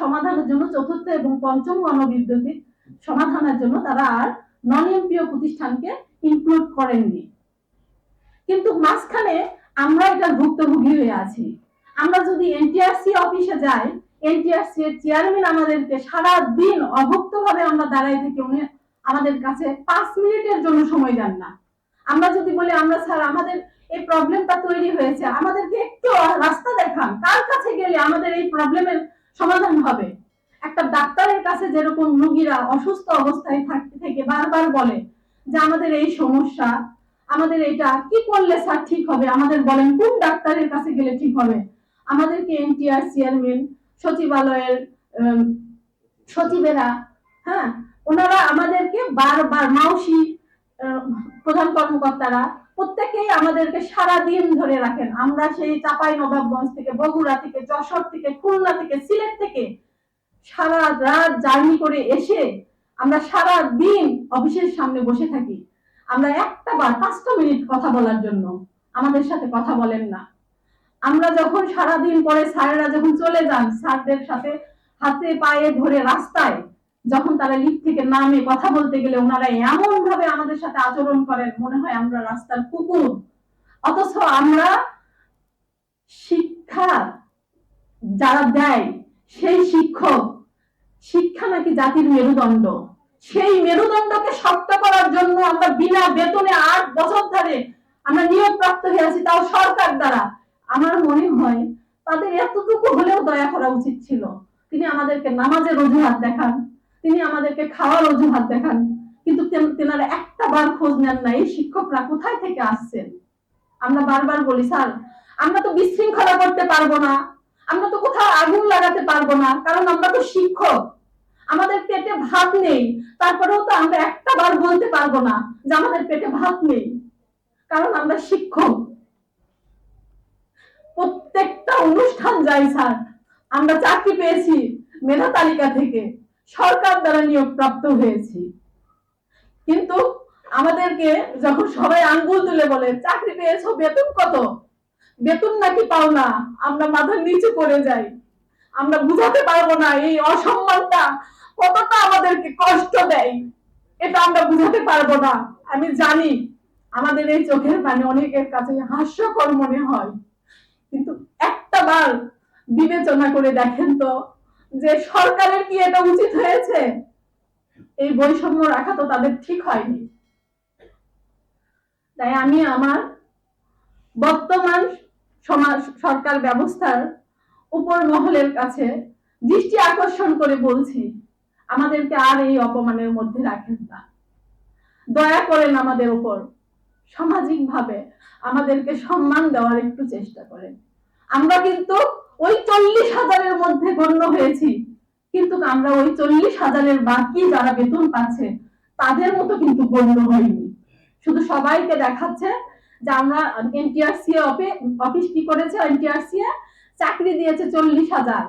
সমাধানের জন্য চতুর্থ এবং পঞ্চম গণবিদ্যুতিক সমাধানের জন্য তারা আর নন এমপিও প্রতিষ্ঠানকে ইনক্লুড করেননি। কিন্তু মাঝখানে আমরা এটা ভুক্তভোগী হয়ে আছি। আমরা যদি এনটিআরসি অফিসে যাই এনটিআরসি এর চেয়ারম্যান আমাদেরকে সারা দিন অভুক্ত ভাবে আমরা দাঁড়াই থেকে উনি আমাদের কাছে পাঁচ মিনিটের জন্য সময় দেন না। আমরা যদি বলি, আমরা স্যার, আমাদের এই প্রবলেমটা তৈরি হয়েছে, আমাদেরকে একটু রাস্তা দেখান। কার কাছে গেলে আমাদের এই প্রবলেমের সমাধান হবে। একটা ডাক্তারের কাছে যেরকম রোগীরা অসুস্থ অবস্থায় থাকতে থেকে বারবার বলে যে, আমাদের এই সমস্যা, আমাদের এটা কি করলে স্যার ঠিক হবে? আমাদের বলেন কোন ডাক্তারের কাছে গেলে ঠিক হবে? আমাদেরকে এনটিআর চেয়ারম্যান, সচিবালয়ের সচিবেরা হ্যাঁ ওনারা আমাদেরকে বারবার মাউসি প্রধান কর্মকর্তারা প্রত্যেকেই আমাদেরকে সারা দিন ধরে রাখেন। আমরা সেই চাপাই নবাবগঞ্জ থেকে, বগুড়া থেকে, যশোর থেকে, খুলনা থেকে, সিলেট থেকে সারা রাত জার্নি করে এসে আমরা সারা দিন অফিসের সামনে বসে থাকি। আমরা একটা বার, পাঁচটা মিনিট কথা বলার জন্য আমাদের সাথে কথা বলেন না। আমরা যখন সারা দিন পরে স্যারেরা যখন চলে যান, স্যারদের সাথে হাতে পায়ে ধরে রাস্তায় যখন তারা লিফট থেকে নামে, কথা বলতে গেলে ওনারা এমন ভাবে আমাদের সাথে আচরণ করেন, মনে হয় আমরা রাস্তার কুকুর। অথচ আমরা শিক্ষা যারা দেয়, সেই শিক্ষক, শিক্ষা নাকি জাতির মেরুদণ্ড। সেই মেরুদণ্ডকে শক্ত করার জন্য আমরা বিনা বেতনে আট বছর ধরে আমরা নিয়োগ প্রাপ্ত হয়ে আছি, তাও সরকার দ্বারা। আমার মনে হয় তাদের এতটুকু হলেও দয়া করা উচিত ছিল। তিনি আমাদেরকে নামাজের অজুহাত দেখান। তিনি আমাদেরকে খাওয়ার অজুহাত দেখান। কিন্তু তেনারা একটা বার খোঁজ নেন না এই শিক্ষকরা কোথায় থেকে আসছেন? আমরা বারবার বলি, স্যার, আমরা তো বিশৃঙ্খলা করতে পারব না। আমরা তো কোথাও আগুন লাগাতে পারব না, কারণ আমরা তো শিক্ষক। আমাদের পেটে ভাত নেই। তারপরেও তো আমরা একটা বার বলতে পারব না যে আমাদের পেটে ভাত নেই। কারণ আমরা শিক্ষক। প্রত্যেকটা অনুষ্ঠান যাই স্যার। আমরা চাকরি পেয়েছি মেধা তালিকা থেকে। সরকার দ্বারা নিয়োগ প্রাপ্ত হয়েছি। কিন্তু আমাদেরকে যখন সবাই আঙ্গুল তুলে বলে, চাকরি পেয়েছ, বেতন কত? বেতন নাকি পাও না, আমরা মাথার নিচে পড়ে যাই। আমরা বুঝাতে পারব না এই অসম্মানটা কতটা আমাদেরকে কষ্ট দেয়। এটা আমরা বুঝাতে পারব না। আমি জানি আমাদের এই চোখের পানি অনেকের কাছে হাস্যকর মনে হয়। কিন্তু একটা বার বিবেচনা করে দেখেন তো যে সরকারের কি এটা উচিত হয়েছে? এই বৈষম্য রাখা তো তাদের ঠিক হয়নি। তাই আমি আমার বর্তমান সমাজ, সরকার ব্যবস্থার উপর মহলের কাছে দৃষ্টি আকর্ষণ করে বলছি, আমাদেরকে আর এই অপমানের মধ্যে রাখেন না। দয়া করেন আমাদের উপর সামাজিক ভাবে আমাদেরকে সম্মান দেওয়ার একটু চেষ্টা করেন। আমরা কিন্তু ওই চল্লিশ হাজারের গণ্য হয়েছি। কিন্তু আমরা ওই চল্লিশ হাজারের বাকি যারা বেতন পাচ্ছে, তাদের মতো কিন্তু গণ্য হয়নি শুধু সবাইকে দেখাচ্ছে যে আমরা এনটিআরসি অফিস কি করেছে? এনটিআরসি চাকরি দিয়েছে চল্লিশ হাজার,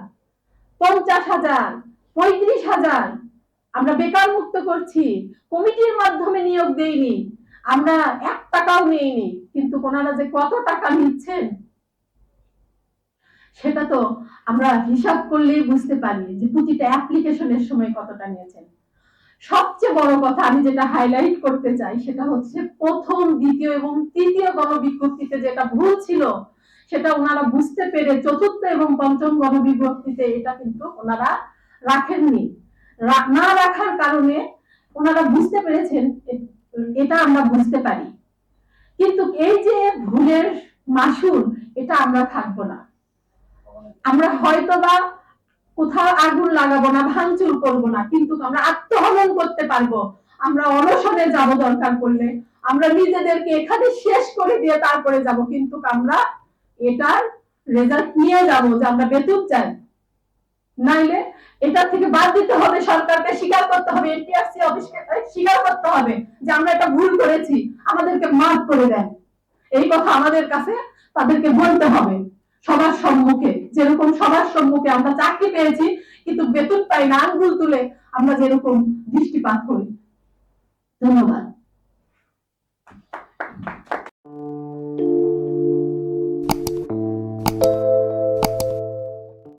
পঞ্চাশ হাজার, পঁয়ত্রিশ হাজার। আমরা বেকার মুক্ত করছি, কমিটির মাধ্যমে নিয়োগ দেইনি। আমরা এক টাকাও নেইনি। কিন্তু ওনারা যে কত টাকা নিচ্ছেন সেটা তো আমরা হিসাব করলেই বুঝতে পারি যে প্রতিটা অ্যাপ্লিকেশনের সময় কতটা নিয়েছেন। সবচেয়ে বড় কথা আমি যেটা হাইলাইট করতে চাই সেটা হচ্ছে প্রথম, দ্বিতীয় এবং তৃতীয় গণবিজ্ঞপ্তিতে যেটা ভুল ছিল, সেটা ওনারা বুঝতে পেরে চতুর্থ এবং পঞ্চম গণবিজ্ঞপ্তিতে এটা কিন্তু ওনারা রাখেননি। না রাখার কারণে ওনারা বুঝতে পেরেছেন এটা আমরা বুঝতে পারি। কিন্তু এই যে ভুলের মাসুল, এটা আমরা থাকব না। আমরা হয়তো বা কোথাও আগুন লাগাবো না, ভাঙচুর করব না, কিন্তু আমরা আত্মহনন করতে পারব। আমরা অনশনে যাব দরকার পড়লে। আমরা নিজেদেরকে এখানে শেষ করে দিয়ে তারপরে যাব, কিন্তু আমরা এটার রেজাল্ট নিয়ে যাব যে আমরা বেতন চাই। নাইলে এটা থেকে বাদ দিতে হবে, সরকারকে স্বীকার করতে হবে এনটিআরসি অফিসকে স্বীকার করতে হবে যে আমরা এটা ভুল করেছি, আমাদেরকে মাফ করে দেন। এই কথা আমাদের কাছে তাদেরকে বলতে হবে। সবার সম্মুখে, যেরকম সবার সম্মুখে আমরা চাকরি পেয়েছি, কিন্তু বেতন পাই না, আঙ্গুল তুলে আমরা যেরকম দৃষ্টিপাত করি। ধন্যবাদ।